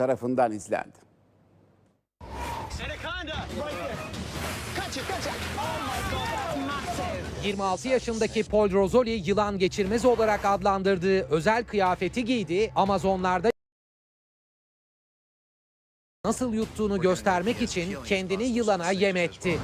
tarafından izlendi. Oh. Massive. 26 yaşındaki Paul Rozzoli yılan geçirmez olarak adlandırdığı özel kıyafeti giydi. Amazonlarda nasıl yuttuğunu göstermek için kendini yılana yem etti.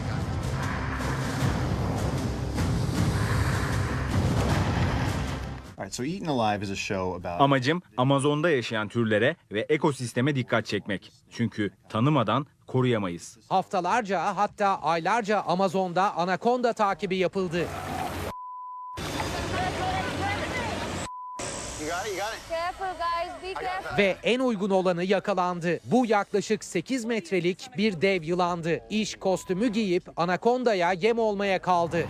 Amacım Amazon'da yaşayan türlere ve ekosisteme dikkat çekmek. Çünkü tanımadan koruyamayız. Haftalarca hatta aylarca Amazon'da anakonda takibi yapıldı. You got it, you got it. Careful, guys. Be careful. Ve en uygun olanı yakalandı. Bu yaklaşık 8 metrelik bir dev yılandı. İş kostümü giyip anakondaya yem olmaya kaldı.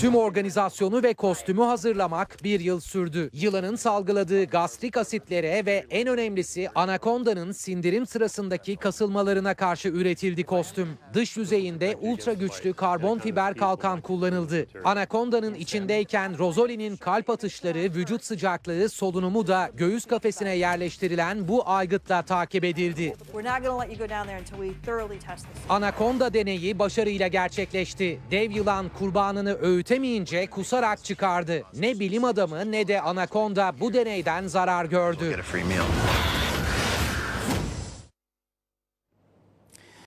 Tüm organizasyonu ve kostümü hazırlamak bir yıl sürdü. Yılanın salgıladığı gastrik asitlere ve en önemlisi anakondanın sindirim sırasındaki kasılmalarına karşı üretildi kostüm. Dış yüzeyinde ultra güçlü karbon fiber kalkan kullanıldı. Anakondanın içindeyken Rozzoli'nin kalp atışları, vücut sıcaklığı, solunumu da göğüs kafesine yerleştirilen bu aygıtla takip edildi. Anakonda deneyi başarıyla gerçekleşti. Dev yılan kurbanını öğütemeyince kusarak çıkardı. Ne bilim adamı ne de anakonda bu deneyden zarar gördü.